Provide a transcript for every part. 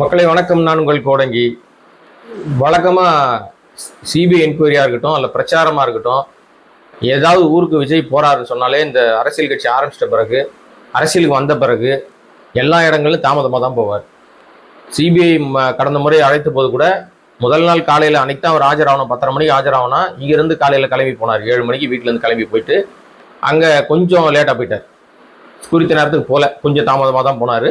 மக்களை வணக்கம் நான் உங்கள் கோடங்கி. வழக்கமாக சிபிஐ என்கொயரியாக இருக்கட்டும் அல்ல பிரச்சாரமாக இருக்கட்டும் ஏதாவது ஊருக்கு விஜய் போகிறாருன்னு சொன்னாலே இந்த அரசியல் கட்சி ஆரம்பிச்சிட்ட பிறகு அரசியலுக்கு வந்த பிறகு எல்லா இடங்களிலும் தாமதமாக தான் போவார். சிபிஐ கடந்த முறை அழைத்த போது கூட முதல் நாள் காலையில் அன்னைக்கு தான் அவர் ஆஜராகணும் பத்தரை மணிக்கு ஆஜராகனா இங்கேருந்து காலையில் கிளம்பி போனார். ஏழு மணிக்கு வீட்டிலேருந்து கிளம்பி போயிட்டு அங்கே கொஞ்சம் லேட்டாக போயிட்டார். குறித்த நேரத்துக்கு போகல கொஞ்சம் தாமதமாக தான் போனார்.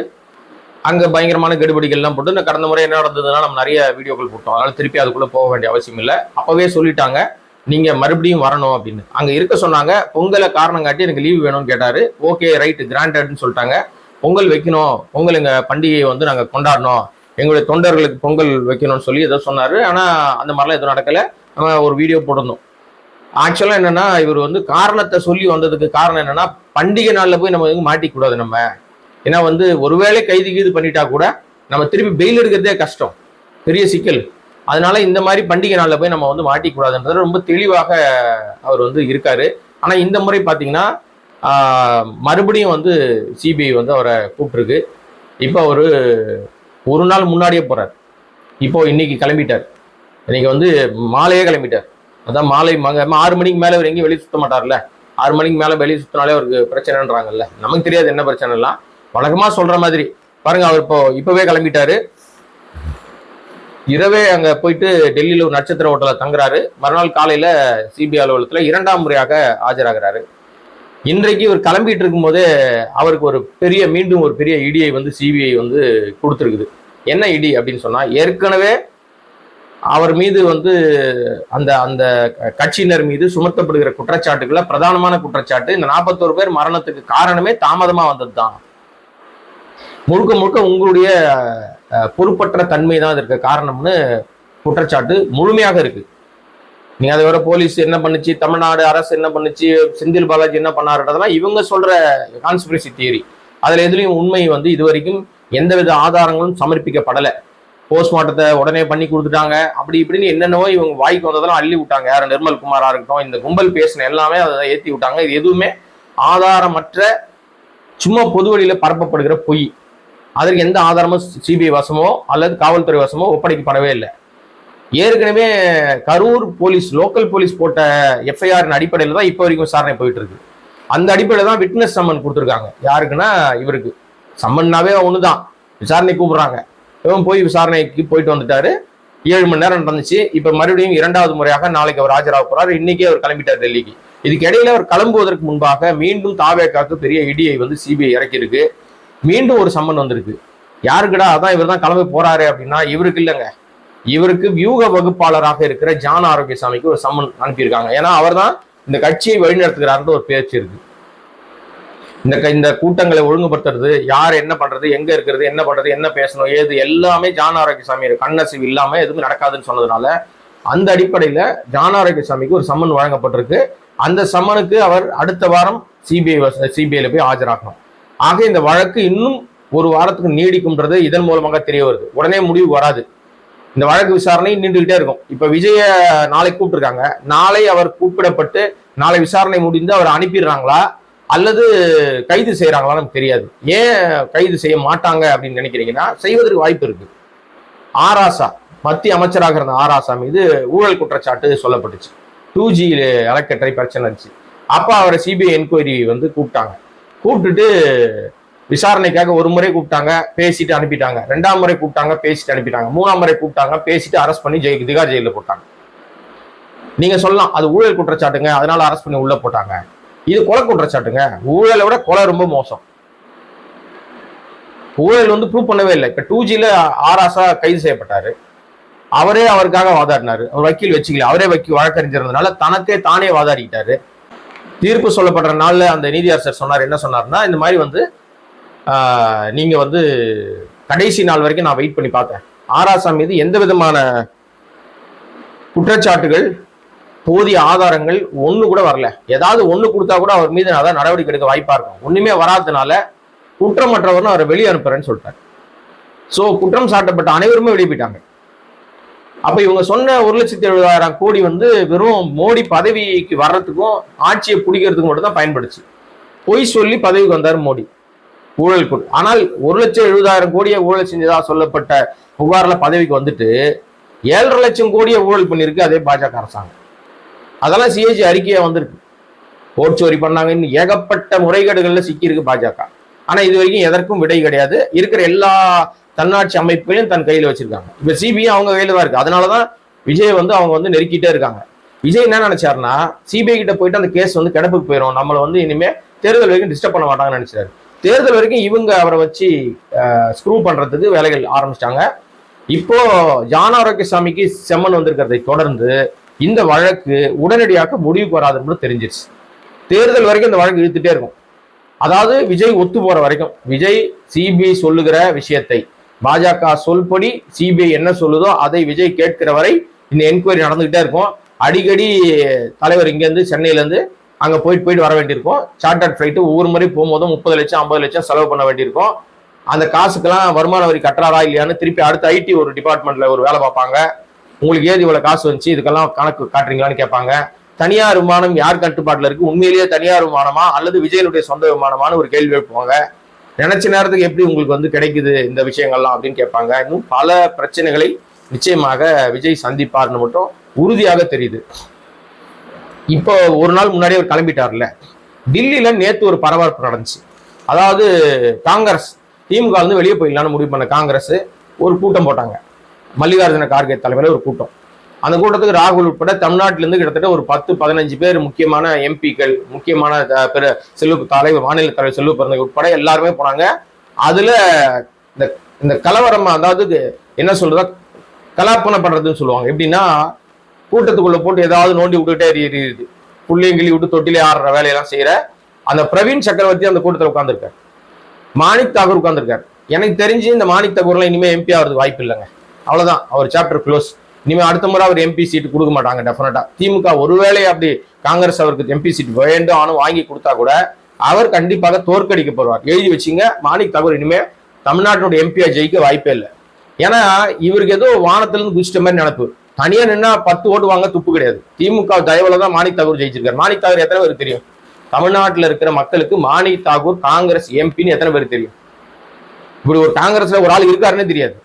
அங்கே பயங்கரமான கெடுபிடிகள்லாம் போட்டு இந்த கடந்த முறை என்ன நடந்ததுன்னா நம்ம நிறைய வீடியோக்கள் போட்டோம். அதனால திருப்பி அதுக்குள்ளே போக வேண்டிய அவசியம் இல்லை. அப்போவே சொல்லிட்டாங்க நீங்கள் மறுபடியும் வரணும் அப்படின்னு. அங்கே இருக்க சொன்னாங்க பொங்கலை காரணம் காட்டி எனக்கு லீவ் வேணும்னு கேட்டார். ஓகே ரைட்டு கிராண்டட்னு சொல்லிட்டாங்க. பொங்கல் வைக்கணும். பொங்கல் எங்கள் பண்டிகையை வந்து நாங்கள் கொண்டாடணும். எங்களுடைய தொண்டர்களுக்கு பொங்கல் வைக்கணும்னு சொல்லி ஏதோ சொன்னார். ஆனால் அந்த மாதிரிலாம் எதுவும் நடக்கலை. நம்ம ஒரு வீடியோ போட்டிருந்தோம். ஆக்சுவலாக என்னன்னா இவர் வந்து காரணத்தை சொல்லி வந்ததுக்கு காரணம் என்னன்னா பண்டிகை நாளில் போய் நம்ம எதுவும் மாட்டிக்கூடாது நம்ம. ஏன்னா வந்து ஒருவேளை கைது கீது பண்ணிட்டா கூட நம்ம திருப்பி பெயில் எடுக்கிறதே கஷ்டம். பெரிய சிக்கல். அதனால இந்த மாதிரி பண்டிகை நாளில் போய் நம்ம வந்து மாட்டிக்கூடாதுன்றது ரொம்ப தெளிவாக அவர் வந்து இருக்காரு. ஆனால் இந்த முறை பார்த்தீங்கன்னா மறுபடியும் வந்து சிபிஐ வந்து அவரை கூப்பிட்டுருக்கு. இப்போ அவர் ஒரு நாள் முன்னாடியே போகிறார் இப்போ இன்னைக்கு கிளம்பிட்டார். இன்னைக்கு வந்து மாலையே கிளம்பிட்டார். அதான் மாலை மங்க ஆறு மணிக்கு மேலே அவர் எங்கேயும் வெளியே சுத்த மாட்டார்ல. ஆறு மணிக்கு மேலே வெளியே சுத்தினாலே அவருக்கு பிரச்சனைன்றாங்கல்ல. நமக்கு தெரியாது என்ன பிரச்சனைலாம். வழக்கமாக சொல்கிற மாதிரி. பாருங்க அவர் இப்போ இப்போவே கிளம்பிட்டாரு. இரவே அங்கே போயிட்டு டெல்லியில் ஒரு நட்சத்திர ஹோட்டலில் தங்குறாரு. மறுநாள் காலையில் சிபிஐ அலுவலகத்தில் இரண்டாம் முறையாக ஆஜராகிறாரு. இன்றைக்கு இவர் கிளம்பிட்டு இருக்கும்போதே அவருக்கு ஒரு பெரிய மீண்டும் ஒரு பெரிய இடியை வந்து சிபிஐ வந்து கொடுத்துருக்குது. என்ன இடி அப்படின்னு சொன்னால் ஏற்கனவே அவர் மீது வந்து அந்த அந்த கட்சியினர் மீது சுமத்தப்படுகிற குற்றச்சாட்டுகளை பிரதானமான குற்றச்சாட்டு இந்த நாற்பத்தோரு பேர் மரணத்துக்கு காரணமே தாமதமாக வந்தது தான் முழுக்க முழுக்க உங்களுடைய பொறுப்பற்ற தன்மை தான் இருக்க காரணம்னு குற்றச்சாட்டு முழுமையாக இருக்கு. நீங்க அதை வர போலீஸ் என்ன பண்ணுச்சு தமிழ்நாடு அரசு என்ன பண்ணுச்சு செந்தில் பாலாஜி என்ன பண்ணாருன்றதெல்லாம் இவங்க சொல்ற கான்ஸ்பிரசி தியரி அதுல எதுலையும் உண்மை வந்து இதுவரைக்கும் எந்தவித ஆதாரங்களும் சமர்ப்பிக்கப்படலை. போஸ்ட்மார்ட்டத்தை உடனே பண்ணி கொடுத்துட்டாங்க. அப்படி இப்படின்னு என்னென்னவோ இவங்க வாய்க்கு வந்ததெல்லாம் அள்ளி விட்டாங்க. யார் நிர்மல் குமாரா இருக்கட்டும் இந்த கும்பல் பேசின எல்லாமே அதை ஏற்றி விட்டாங்க. இது எதுவுமே ஆதாரமற்ற சும்மா பொது வழியில் பரப்பப்படுகிற பொய். அதற்கு எந்த ஆதாரமும் சிபிஐ வசமோ அல்லது காவல்துறை வசமோ ஒப்படைக்கப்படவே இல்லை. ஏற்கனவே கரூர் போலீஸ் லோக்கல் போலீஸ் போட்ட எஃப்ஐஆரின் அடிப்படையில் தான் இப்போ வரைக்கும் விசாரணை போயிட்டு இருக்கு அந்த அடிப்படையில் தான் விட்னஸ் சம்மன் கொடுத்துருக்காங்க. யாருக்குன்னா இவருக்கு. சம்மன்னாவே ஒன்று தான். விசாரணை கூப்பிடுறாங்க. இவன் போய் விசாரணைக்கு போயிட்டு வந்துட்டாரு. ஏழு மணி நேரம் நடந்துச்சு. இப்போ மறுபடியும் இரண்டாவது முறையாக நாளைக்கு அவர் ஆஜராக போறாரு. இன்னைக்கே அவர் கிளம்பிட்டார் டெல்லிக்கு. இதுக்கு இடையில அவர் கிளம்புவதற்கு முன்பாக மீண்டும் தாவேக்காக்கு பெரிய இடியை வந்து சிபிஐ இறக்கியிருக்கு. மீண்டும் ஒரு சம்மன் வந்திருக்கு. யாருக்குடா? அதான் இவர் தான் கிளம்பி போறாரு அப்படின்னா இவருக்கு இல்லைங்க. இவருக்கு வியூக வகுப்பாளராக இருக்கிற ஜான் ஆரோக்கியசாமிக்கு ஒரு சம்மன் அனுப்பியிருக்காங்க. ஏன்னா அவர் தான் இந்த கட்சியை வழிநடத்துகிறாருன்ற ஒரு பேச்சு இருக்கு. இந்த க- இந்த கூட்டங்களை ஒழுங்குபடுத்துறது யார் என்ன பண்றது எங்க இருக்கிறது என்ன பண்றது என்ன பேசணும் ஏது எல்லாமே ஜான் ஆரோக்கியசாமி கண்ணசிவு இல்லாம எதுவும் நடக்காதுன்னு சொன்னதுனால அந்த அடிப்படையில ஆரோக்கிய ஆரோக்கியசாமிக்கு ஒரு சம்மன் வழங்கப்பட்டிருக்கு. அந்த சம்மனுக்கு அவர் அடுத்த வாரம் சிபிஐ சிபிஐல போய் ஆஜராகணும். ஆக இந்த வழக்கு இன்னும் ஒரு வாரத்துக்கு நீடிக்கும்ன்றது இதன் மூலமாக தெரிய வருது. உடனே முடிவு வராது. இந்த வழக்கு விசாரணை நின்றுகிட்டே இருக்கும். இப்ப விஜய நாளை கூப்பிட்டுருக்காங்க. நாளை அவர் கூப்பிடப்பட்டு நாளை விசாரணை முடிந்து அவர் அனுப்பிடுறாங்களா? அல்லது கைது செய்யறாங்களா நமக்கு தெரியாது. ஏன் கைது செய்ய மாட்டாங்க அப்படின்னு நினைக்கிறீங்கன்னா செய்வதற்கு வாய்ப்பு இருக்கு. ஆராசா மத்திய அமைச்சராக இருந்த ஆராசா மீது ஊழல் குற்றச்சாட்டு சொல்லப்பட்டுச்சு. டூ ஜி அறக்கட்டளை பிரச்சனை இருந்துச்சு அப்ப அவரை சிபிஐ என்கொயரி வந்து கூப்பிட்டாங்க. கூப்பிட்டுட்டு விசாரணைக்காக ஒரு முறை கூப்பிட்டாங்க பேசிட்டு அனுப்பிட்டாங்க. ரெண்டாம் முறை கூப்பிட்டாங்க பேசிட்டு அனுப்பிட்டாங்க. மூணாம் முறை கூப்பிட்டாங்க பேசிட்டு அரெஸ்ட் பண்ணி ஜெயில் திகார் ஜெயிலில் போட்டாங்க. நீங்க சொல்லலாம் அது ஊழல் குற்றச்சாட்டுங்க அதனால அரெஸ்ட் பண்ணி உள்ள போட்டாங்க. இது கொலை குற்றச்சாட்டுங்க. ஊழலை விட கொலை ரொம்ப மோசம். ஊழல் வந்து ப்ரூவ் பண்ணவே இல்லை. இப்ப டூ ஜில ஆராசா கைது செய்யப்பட்டாரு. அவரே அவருக்காக வாதாடினாரு. அவர் வக்கீல் வச்சுக்கல. அவரே வக்கீல் வழக்கறிஞர்னால தனக்கே தானே வாதாடிட்டாரு தீர்ப்பு சொல்லப்படுற நாளில் அந்த நீதியரசர் சொன்னார் என்ன சொன்னார்னா இந்த மாதிரி வந்து நீங்கள் வந்து கடைசி நாள் வரைக்கும் நான் வெயிட் பண்ணி பார்த்தேன். ஆராசாம் மீது எந்த விதமான குற்றச்சாட்டுகள் போதிய ஆதாரங்கள் ஒன்று கூட வரல. ஏதாவது ஒன்று கொடுத்தா கூட அவர் மீது அதான் நடவடிக்கை எடுக்க வாய்ப்பாக இருக்கும். ஒன்றுமே வராததுனால குற்றமற்றவர்னு அவரை வெளியே அனுப்புறேன்னு சொல்லிட்டார். ஸோ குற்றம் சாட்டப்பட்ட அனைவருமே வெளியே போயிட்டாங்க. அப்ப இவங்க சொன்ன ஒரு லட்சத்தி எழுபதாயிரம் கோடி வந்து வெறும் மோடி பதவிக்கு வர்றதுக்கும் ஆட்சியை பிடிக்கிறதுக்கும் மட்டும் தான் பயன்படுச்சு. பொய் சொல்லி பதவிக்கு வந்தார் மோடி. ஊழல் கொடு. ஆனால் ஒரு லட்சம் எழுபதாயிரம் கோடியை ஊழல் செஞ்சதா சொல்லப்பட்ட புகார்ல பதவிக்கு வந்துட்டு ஏழரை லட்சம் கோடியை ஊழல் பண்ணியிருக்கு அதே பாஜக அரசாங்கம். அதெல்லாம் சிஏஜி அறிக்கையா வந்திருக்கு. ஓட்சோரி பண்ணாங்கன்னு ஏகப்பட்ட முறைகேடுகள்ல சிக்கியிருக்கு பாஜக. ஆனா இது வரைக்கும் எதற்கும் விடை கிடையாது. இருக்கிற எல்லா தன்னாட்சி அமைப்பையும் தன் கையில் வச்சிருக்காங்க. இப்போ சிபிஐ அவங்க கையில் தான் இருக்கு. அதனாலதான் விஜய் வந்து அவங்க வந்து நெருக்கிட்டே இருக்காங்க. விஜய் என்ன நினைச்சாருன்னா சிபிஐ கிட்ட போயிட்டு அந்த கேஸ் வந்து கிடப்புக்கு போயிடும் நம்மளை வந்து இனிமே தேர்தல் வரைக்கும் டிஸ்டர்ப் பண்ண மாட்டாங்கன்னு நினைச்சாரு. தேர்தல் வரைக்கும் இவங்க அவரை வச்சு ஸ்க்ரூ பண்றதுக்கு வேலைகள் ஆரம்பிச்சிட்டாங்க. இப்போ ஜான ஆரோக்கியசாமிக்கு செம்மன் வந்திருக்கிறதை தொடர்ந்து இந்த வழக்கு உடனடியாக முடிவுக்கு வராதுன்னு தெரிஞ்சிருச்சு. தேர்தல் வரைக்கும் இந்த வழக்கு இழுத்துட்டே இருக்கும். அதாவது விஜய் ஒத்து போற வரைக்கும். விஜய் சிபிஐ சொல்லுகிற விஷயத்தை பாஜக சொல்படி சிபிஐ என்ன சொல்லுதோ அதை விஜய் கேட்கிற வரை இந்த என்கொயரி நடந்துகிட்டே இருக்கும். அடிக்கடி தலைவர் இங்கேருந்து சென்னையிலேருந்து அங்கே போயிட்டு போயிட்டு வர வேண்டியிருக்கும். சார்ட்டர்ட் ஃப்ளைட்டு ஒவ்வொரு முறை போகும்போதும் முப்பது லட்சம் ஐம்பது லட்சம் செலவு பண்ண வேண்டியிருக்கும். அந்த காசுக்கெல்லாம் வருமான வரி கட்டுறாரா இல்லையான்னு திருப்பி அடுத்த ஐடி ஒரு டிபார்ட்மெண்ட்ல ஒரு வேலை பார்ப்பாங்க. உங்களுக்கு ஏது இவ்வளோ காசு வந்துச்சு இதுக்கெல்லாம் கணக்கு காட்டுறீங்களான்னு கேட்பாங்க. தனியார் விமானம் யார் கட்டுப்பாட்டில் இருக்கு? உண்மையிலேயே தனியார் விமானமா? அல்லது விஜயனுடைய சொந்த விமானமான்னு ஒரு கேள்வி எழுப்புவாங்க. நினைச்ச நேரத்துக்கு எப்படி உங்களுக்கு வந்து கிடைக்குது இந்த விஷயங்கள்லாம் அப்படின்னு கேட்பாங்க. இன்னும் பல பிரச்சனைகளை நிச்சயமாக விஜய் சந்திப்பார்னு மட்டும் உறுதியாக தெரியுது. இப்போ ஒரு நாள் முன்னாடி அவர் கிளம்பிட்டார்ல. டில்லியில நேற்று ஒரு பரபரப்பு நடந்துச்சு. அதாவது காங்கிரஸ் திமுக வந்து வெளியே போயிடலான்னு முடிவு பண்ண காங்கிரஸ் ஒரு கூட்டம் போட்டாங்க. மல்லிகார்ஜுன கார்கே தலைமையில ஒரு கூட்டம். அந்த கூட்டத்துக்கு ராகுல் உட்பட தமிழ்நாட்டிலிருந்து கிட்டத்தட்ட ஒரு பத்து பதினஞ்சு பேர் முக்கியமான எம்பிக்கள் முக்கியமான பெரு செல்வ தலைவர் மாநில தலைவர் செல்வ பிறந்த உட்பட எல்லாருமே போனாங்க. அதுல இந்த இந்த கலவரம் அதாவது என்ன சொல்றதா கலாப்பனை பண்றதுன்னு சொல்லுவாங்க. எப்படின்னா கூட்டத்துக்குள்ள போட்டு ஏதாவது நோண்டி விட்டுக்கிட்டே எரியுது புள்ளையும் கிளி விட்டு தொட்டிலே ஆடுற வேலையெல்லாம் செய்யற அந்த பிரவீன் சக்கரவர்த்தி அந்த கூட்டத்தில் உட்காந்துருக்காரு மாணிக் தாகூர் உட்காந்துருக்காரு எனக்கு தெரிஞ்சு இந்த மாணிக் தாகூர்லாம் இனிமேல் எம்பி ஆகிறது வாய்ப்பு இல்லைங்க அவ்வளோதான் அவர் சாப்டர் க்ளோஸ் இனிமே அடுத்த முறை அவர் எம்பி சீட் கொடுக்க மாட்டாங்க டெஃபினட்டா திமுக ஒருவேளை அப்படி காங்கிரஸ் அவருக்கு எம்பி சீட் வேண்டும் ஆனு வாங்கி கொடுத்தா கூட அவர் கண்டிப்பாக தோற்கடிக்கப்படுவார் எழுதி வச்சுங்க மாணிக் தகவல் இனிமே தமிழ்நாட்டினுடைய எம்பியா ஜெயிக்க வாய்ப்பே இல்லை. ஏன்னா இவருக்கு ஏதோ வானத்திலிருந்து குதிச்சிட்ட மாதிரி நினப்பு. தனியா நின்னா பத்து ஓட்டு வாங்க துப்பு கிடையாது. திமுக தயவுல தான் மாணிக் தாகூர் ஜெயிச்சிருக்காரு. மாணிக் தாகூர் எத்தனை பேருக்கு தெரியும்? தமிழ்நாட்டில் இருக்கிற மக்களுக்கு மாணிக் தாகூர் காங்கிரஸ் எம்பின்னு எத்தனை பேருக்கு தெரியும்? இப்படி ஒரு காங்கிரஸ்ல ஒரு ஆள் இருக்காருன்னே தெரியாது.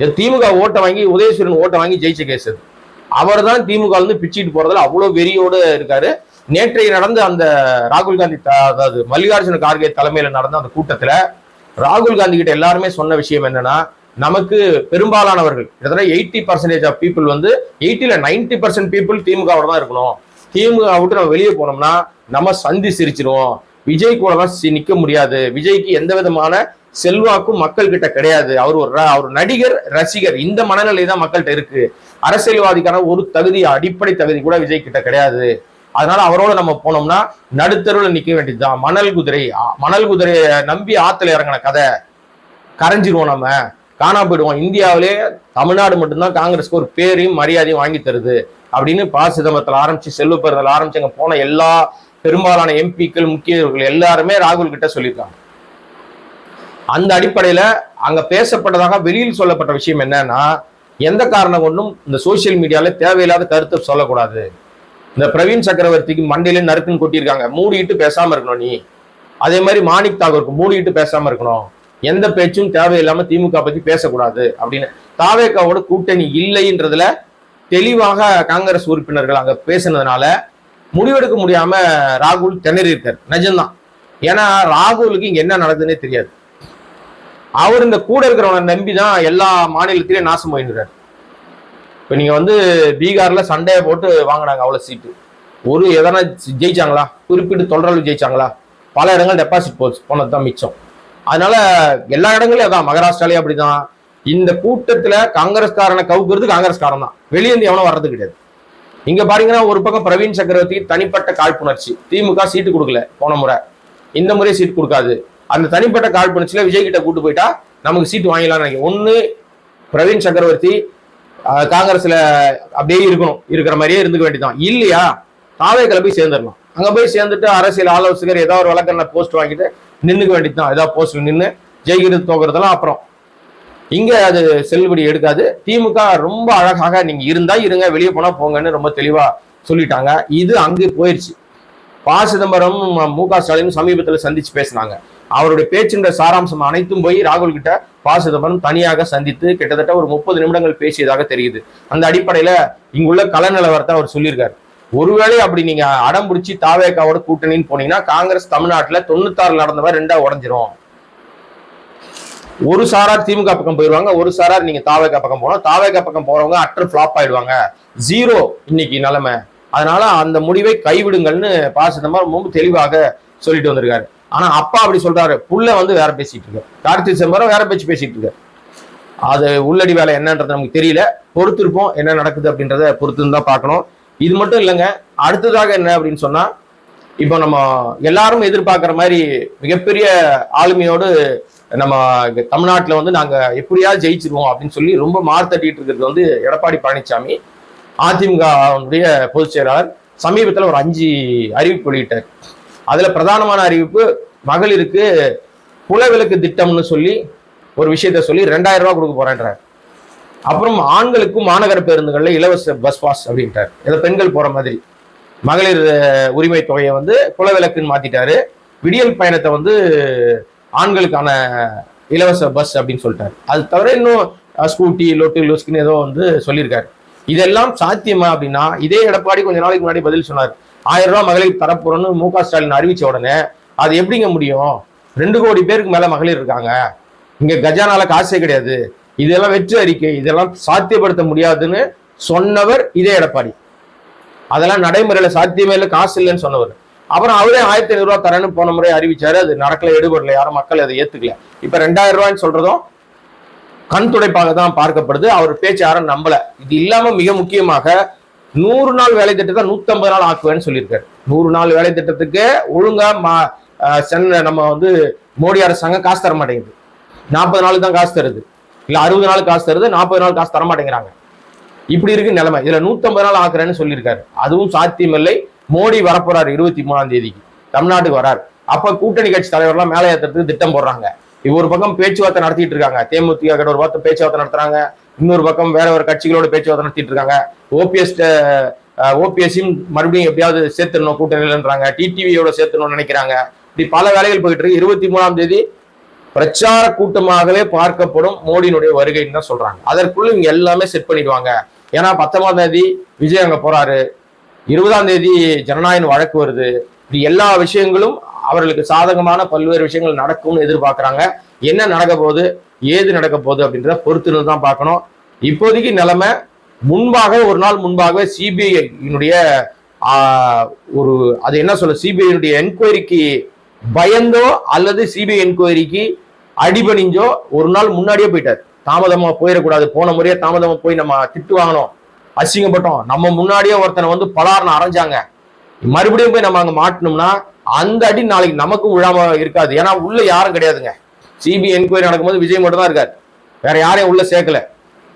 திமுக ஓட்டை வாங்கி உதயசூரன் ஓட்டை வாங்கி ஜெயிச்ச கேஸ் அது அவர் தான் திமுக வந்து பிச்சுட்டு பிச்சிட்டு போறதுல அவ்வளவு வெறியோடு இருக்காரு. நேற்றைய நடந்த அந்த ராகுல் காந்தி த- அதாவது மல்லிகார்ஜுன கார்கே தலைமையில் நடந்த அந்த கூட்டத்தில் ராகுல் காந்தி கிட்ட எல்லாருமே சொன்ன விஷயம் என்னன்னா நமக்கு பெரும்பாலானவர்கள் கிட்டத்தட்ட எயிட்டி பர்சன்டேஜ் ஆஃப் பீப்புள் வந்து எயிட்டில நைன்டி பர்சன்ட் பீப்புள் திமுகவோட தான் இருக்கணும். திமுக விட்டு நம்ம வெளியே போனோம்னா நம்ம சந்தி சிரிச்சிருவோம். விஜய் கூட தான் சி- முடியாது. விஜய்க்கு எந்த விதமான செல்வாக்கும் மக்கள் கிட்ட கிடையாது. அவர் ஒரு ர- அவர் நடிகர் ரசிகர். இந்த மனநிலை தான் மக்கள்கிட்ட இருக்கு. அரசியல்வாதிக்கான ஒரு தகுதி அடிப்படை தகுதி கூட விஜய் கிட்ட கிடையாது. அதனால அவரோட நம்ம போனோம்னா நடுத்தருவில் நிக்க வேண்டியதுதான். மணல் குதிரை மணல் குதிரையை நம்பி ஆத்துல இறங்கின கதை. கரைஞ்சிருவோம் நம்ம. காணா போயிடுவோம். இந்தியாவிலே தமிழ்நாடு மட்டும்தான் காங்கிரஸ்க்கு ஒரு பேரையும் மரியாதையும் வாங்கி தருது. அப்படின்னு பா. சிதம்பரத்தில் ஆரம்பிச்சு செல்வ ஆரம்பிச்சு அங்கே போன எல்லா பெரும்பாலான எம்பிக்கள் முக்கியவர்கள் எல்லாருமே ராகுல் கிட்ட சொல்லியிருக்காங்க. அந்த அடிப்படையில அங்க பேசப்பட்டதாக வெளியில் சொல்லப்பட்ட விஷயம் என்னன்னா எந்த காரணம் கொண்டும் இந்த சோசியல் மீடியால தேவையில்லாத கருத்தை சொல்லக்கூடாது. இந்த பிரவீன் சக்கரவர்த்திக்கு மண்டையில நறுக்குன்னு கொட்டியிருக்காங்க. மூடிட்டு பேசாம இருக்கணும் நீ. அதே மாதிரி மாணிக் தாகூருக்கு மூடிட்டு பேசாம இருக்கணும். எந்த பேச்சும் தேவையில்லாம திமுக பத்தி பேசக்கூடாது அப்படின்னு. தாவேக்காவோட கூட்டணி இல்லைன்றதுல தெளிவாக காங்கிரஸ் உறுப்பினர்கள் அங்க பேசினதுனால முடிவெடுக்க முடியாம ராகுல் திணறி இருக்கார் நிஜம்தான். ஏன்னா ராகுலுக்கு இங்க என்ன நடக்குதுன்னே தெரியாது. அவர் இந்த கூட இருக்கிறவனை நம்பி தான் எல்லா மாநிலத்திலையும் நாசம் போயிடுறாரு இப்போ நீங்கள் வந்து பீகாரில் சண்டையை போட்டு வாங்கினாங்க அவ்வளோ சீட்டு ஒரு எதனா ஜெயிச்சாங்களா? குறிப்பிட்டு தொடர்ந்து ஜெயிச்சாங்களா? பல இடங்கள் டெபாசிட் போச்சு போனது தான் மிச்சம். அதனால எல்லா இடங்களையும் அதான் மகாராஷ்டிராலேயே அப்படிதான். இந்த கூட்டத்தில் காங்கிரஸ்காரனை கவுக்குறது காங்கிரஸ்காரன் தான். வெளியே இருந்து எவனும் வர்றது கிடையாது. இங்க பாருங்கன்னா ஒரு பக்கம் பிரவீன் சக்கரவர்த்திக்கு தனிப்பட்ட காழ்ப்புணர்ச்சி. திமுக சீட்டு கொடுக்கல போன முறை. இந்த முறை சீட் கொடுக்காது. அந்த தனிப்பட்ட காழ்ப்புணர்ச்சியில விஜய் கிட்ட கூட்டு போயிட்டா நமக்கு சீட்டு வாங்கிடலாம்னு நினைக்கிறேன். ஒன்னு பிரவீன் சக்கரவர்த்தி காங்கிரஸ்ல அப்படியே இருக்கணும். இருக்கிற மாதிரியே இருந்துக்க வேண்டியதான் இல்லையா? தாவேக்கில் போய் சேர்ந்துடலாம். அங்க போய் சேர்ந்துட்டு அரசியல் ஆலோசகர் ஏதாவது ஒரு வழக்கண்ண போஸ்ட் வாங்கிட்டு நின்னுக்க வேண்டியதுதான். ஏதாவது போஸ்ட் நின்று ஜெயிக்கிறது தோக்குறதெல்லாம் அப்புறம். இங்க அது செல்லுபடி எடுக்காது. திமுக ரொம்ப அழகாக நீங்க இருந்தா இருங்க வெளியே போனா போங்கன்னு ரொம்ப தெளிவா சொல்லிட்டாங்க. இது அங்கே போயிடுச்சு ப சிதம்பரம் மு க ஸ்டாலின் சமீபத்தில் சந்திச்சு பேசினாங்க. அவருடைய பேச்சுன்ற சாராம்சம் அனைத்தும் போய் ராகுல் கிட்ட பா சிதம்பரம் தனியாக சந்தித்து கிட்டத்தட்ட ஒரு முப்பது நிமிடங்கள் பேசியதாக தெரியுது. அந்த அடிப்படையில இங்குள்ள கள நிலவரத்தை அவர் சொல்லியிருக்காரு. ஒருவேளை அப்படி நீங்க அடம் பிடிச்சி தாவேக்காவோட கூட்டணின்னு போனீங்கன்னா காங்கிரஸ் தமிழ்நாட்டுல தொண்ணூத்தாறு நடந்தவர் ரெண்டா உடஞ்சிரும். ஒரு சாரார் திமுக பக்கம் போயிடுவாங்க ஒரு சாரார் நீங்க தாவேக்கா பக்கம் போனோம் தாவேக்கா பக்கம் போறவங்க அட்டர் ஃபிளாப் ஆயிடுவாங்க. ஜீரோ இன்னைக்கு நிலைமை. அதனால அந்த முடிவை கைவிடுங்கள்னு பா சிதம்பரம் ரொம்ப தெளிவாக சொல்லிட்டு வந்திருக்காரு. ஆனா அப்பா அப்படி சொல்றாரு புள்ள வந்து வேற பேசிட்டு இருக்காரு கார்த்தி சிதம்பரம் வேற பேச்சு பேசிட்டு இருக்காரு அது உள்ளடி வேலை என்னன்றது நமக்கு தெரியல. பொறுத்திருப்போம் என்ன நடக்குது அப்படின்றத பொறுத்து தான் பார்க்கணும். இது மட்டும் இல்லைங்க அடுத்ததாக என்ன அப்படின்னு சொன்னா இப்போ நம்ம எல்லாரும் எதிர்பார்க்குற மாதிரி மிகப்பெரிய ஆளுமையோடு நம்ம தமிழ்நாட்டில் வந்து நாங்கள் எப்படியாவது ஜெயிச்சிருவோம் அப்படின்னு சொல்லி ரொம்ப மார்த்தட்டிட்டு இருக்கிறது வந்து எடப்பாடி பழனிசாமி அதிமுகவுடைய பொதுச் செயலாளர் சமீபத்தில் ஒரு அஞ்சு அறிவிப்பு வெளியிட்டார். அதுல பிரதானமான அறிவிப்பு மகளிருக்கு குலவிளக்கு திட்டம்னு சொல்லி ஒரு விஷயத்த சொல்லி ரெண்டாயிரம் ரூபாய் கொடுக்க போறேன்றார். அப்புறம் ஆண்களுக்கும் மாநகர பேருந்துகள்ல இலவச பஸ் பாஸ் அப்படின்ட்டார். இதை பெண்கள் போற மாதிரி. மகளிர் உரிமை தொகையை வந்து குலவிளக்குன்னு மாத்திட்டாரு. விடியல் பயணத்தை வந்து ஆண்களுக்கான இலவச பஸ் அப்படின்னு சொல்லிட்டாரு. அது தவிர இன்னும் ஸ்கூட்டி லொட்டு லூஸ்க்குன்னு ஏதோ வந்து சொல்லியிருக்காரு. இதெல்லாம் சாத்தியமா அப்படின்னா இதே எடப்பாடி கொஞ்ச நாளைக்கு முன்னாடி பதில் சொன்னார். ஆயிரம் ரூபாய் மகளிர் தரப்போறோம்னு மு க ஸ்டாலின் அறிவிச்ச உடனே அது எப்படிங்க முடியும்? ரெண்டு கோடி பேருக்கு மேல மகளிர் இருக்காங்க. இங்க கஜானால காசே கிடையாது. இதெல்லாம் வெற்றி அறிக்கை. இதெல்லாம் சாத்தியப்படுத்த முடியாதுன்னு சொன்னவர் இதே எடப்பாடி. அதெல்லாம் நடைமுறையில சாத்தியமே இல்லை காசு இல்லைன்னு சொன்னவர். அப்புறம் அவரே ஆயிரத்தி ஐநூறு ரூபா தரேன்னு போன முறை அறிவிச்சாரு. அது நடக்கல எடுபடல. யாரும் மக்கள் அதை ஏத்துக்கல. இப்ப ரெண்டாயிரம் ரூபாய்ன்னு சொல்றதும் கண் துடைப்பாக தான் பார்க்கப்படுது. அவர் பேச்சு யாரும் நம்பல. இது இல்லாம மிக முக்கியமாக நூறு நாள் வேலை திட்டத்தை நூத்தம்பது நாள் ஆக்குவேன்னு சொல்லியிருக்காரு. நூறு நாள் வேலை திட்டத்துக்கு ஒழுங்கா மா- சென்னை நம்ம வந்து மோடி அரசாங்கம் காசு தர மாட்டேங்குது. நாற்பது நாள் தான் காசு தருது. இல்ல அறுபது நாள் காசு தருது நாற்பது நாள் காசு தர மாட்டேங்கிறாங்க. இப்படி இருக்கு நிலைமை. இதுல நூற்றம்பது நாள் ஆக்குறேன்னு சொல்லியிருக்காரு. அதுவும் சாத்தியமில்லை. மோடி வரப்போறாரு இருபத்தி மூணாம் தேதிக்கு. தமிழ்நாட்டுக்கு வராரு. அப்ப கூட்டணி கட்சி தலைவர்லாம் மேலே ஏற்றுறதுக்கு திட்டம் போடுறாங்க. இவ ஒரு பக்கம் பேச்சுவார்த்தை நடத்திட்டு இருக்காங்க. தேமுதிக கிட்ட ஒரு பக்கம் பேச்சுவார்த்தை நடத்துறாங்க. இன்னொரு பக்கம் வேற ஒரு கட்சிகளோட பேச்சுவார்த்தை நடத்திட்டு இருக்காங்க. ஓபிஎஸ் ஓபிஎஸ்ஸையும் மறுபடியும் எப்படியாவது சேர்த்துடணும் கூட்டணியிலன்றாங்க. டிடிவியோட சேர்த்துணும்னு நினைக்கிறாங்க. இப்படி பல வேலைகள் போயிட்டு இருக்கு. இருபத்தி மூணாம் தேதி பிரச்சார கூட்டமாகவே பார்க்கப்படும் மோடியினுடைய வருகைன்னு தான் சொல்றாங்க. அதற்குள்ள இவங்க எல்லாமே செட் பண்ணிடுவாங்க. ஏன்னா பத்தொன்பதாம் தேதி விஜய் அங்க போறாரு. இருபதாம் தேதி ஜனநாயக வழக்கு வருது. இப்படி எல்லா விஷயங்களும் அவர்களுக்கு சாதகமான பல்வேறு விஷயங்கள் நடக்கும்னு எதிர்பார்க்குறாங்க. என்ன நடக்க போகுது ஏது நடக்க போகுது அப்படின்றத பொறுத்திருந்து தான் பார்க்கணும். இப்போதைக்கு நிலைமை முன்பாக ஒரு நாள் முன்பாகவே சிபிஐனுடைய ஒரு அது என்ன சொல்ல சிபிஐனுடைய என்கொயரிக்கு பயந்தோ அல்லது சிபிஐ என்கொயரிக்கு அடிபணிஞ்சோ ஒரு நாள் முன்னாடியே போயிட்டார். தாமதமாக போயிடக்கூடாது. போன முறையே தாமதமாக போய் நம்ம திட்டு வாங்கணும். அசிங்கப்பட்டோம். நம்ம முன்னாடியே ஒருத்தனை வந்து பலாரணம் அரைஞ்சாங்க. மறுபடியும் போய் நம்ம அங்கே மாட்டினோம்னா அந்த அடி நாளைக்கு நமக்கும் விழாம இருக்காது. ஏன்னா உள்ள யாரும் கிடையாதுங்க. சிபிஐ என்கொயரி நடக்கும்போது விஜய் மட்டும் தான் இருக்கார். வேற யாரையும் உள்ள சேர்க்கல.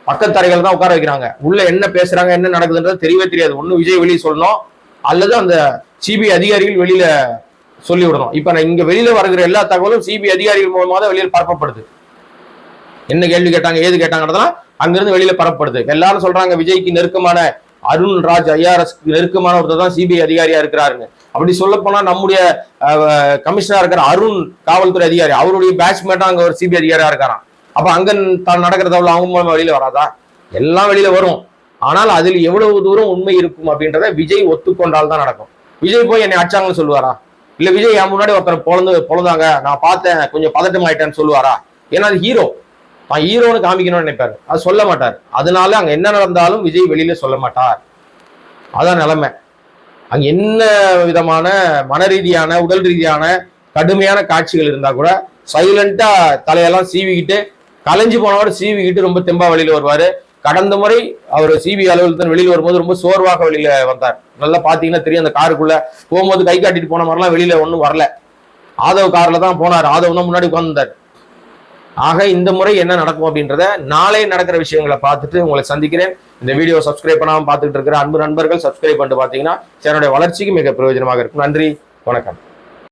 பக்கத்தரைகள் தான் உட்கார வைக்கிறாங்க. உள்ள என்ன பேசுறாங்க என்ன நடக்குதுன்றது தெரியவே தெரியாது. ஒன்று விஜய் வெளியே சொல்லணும் அல்லது அந்த சிபிஐ அதிகாரிகள் வெளியில சொல்லி விடணும். இப்ப நான் இங்க வெளியில வருகிற எல்லா தகவலும் சிபிஐ அதிகாரிகள் மூலமாக தான் வெளியில் பரப்பப்படுது. என்ன கேள்வி கேட்டாங்க ஏது கேட்டாங்கன்றதெல்லாம் அங்கிருந்து வெளியில பரப்பப்படுது. எல்லாரும் சொல்றாங்க விஜய்க்கு நெருக்கமான அருண் ராஜ் ஐஆர்எஸ் நெருக்கமான ஒருத்தர் தான் சிபிஐ அதிகாரியா இருக்கிறாருங்க அப்படி சொல்ல போனா நம்முடைய கமிஷனரா இருக்கிற அருண் காவல்துறை அதிகாரி அவருடைய பேட்ச்மேட்டா அங்க ஒரு சிபிஐ அதிகாரியா இருக்காராம். அப்ப அங்க தான் நடக்கிறத அவங்க மூலமா வெளியில வராதா? எல்லாம் வெளியில வரும். ஆனால் அதில் எவ்வளவு தூரம் உண்மை இருக்கும் அப்படின்றத விஜய் ஒத்துக்கொண்டால் தான் நடக்கும். விஜய் போய் என்னை அடிச்சாங்கன்னு சொல்லுவாரா? இல்ல விஜய் என் முன்னாடி ஒருத்தர் பொழந்து பொழுதாங்க நான் பார்த்தேன் கொஞ்சம் பதட்டம் ஆயிட்டேன்னு சொல்லுவாரா? ஏன்னா அது ஹீரோ நான் ஹீரோன்னு காமிக்கணும்னு நினைப்பாரு. அது சொல்ல மாட்டார். அதனால அங்க என்ன நடந்தாலும் விஜய் வெளியில சொல்ல மாட்டார். அதான் நிலைமை. அங்க என்ன விதமான மன ரீதியான உடல் ரீதியான கடுமையான காட்சிகள் இருந்தா கூட சைலண்டா தலையெல்லாம் சீவிக்கிட்டு கலைஞ்சு போனவர் சீவிக்கிட்டு ரொம்ப தெம்பா வழியில் வருவாரு. கடந்த முறை அவர் சிபி அலுவலகத்தில் வெளியில் வரும்போது ரொம்ப சோர்வாக வெளியில வந்தார். நல்லா பாத்தீங்கன்னா தெரியும் அந்த காருக்குள்ள. போகும்போது கை காட்டிட்டு போன மாதிரிலாம் வெளியில ஒன்றும் வரல. ஆதவ் கார்ல தான் போனார். ஆதவ் தான் முன்னாடி உட்காந்துருந்தார் ஆக இந்த முறை என்ன நடக்கும் அப்படின்றத நாளே நடக்கிற விஷயங்களை பார்த்துட்டு உங்களை சந்திக்கிறேன். இந்த வீடியோ சப்ஸ்கிரைப் பண்ணாமல் பார்த்துட்டு இருக்கிற அன்பு நண்பர்கள் சப்ஸ்கிரைப் பண்ணிட்டு பார்த்தீங்கன்னா சேனலுடைய வளர்ச்சிக்கு மிக பிரயோஜனமாக இருக்கும். நன்றி வணக்கம்.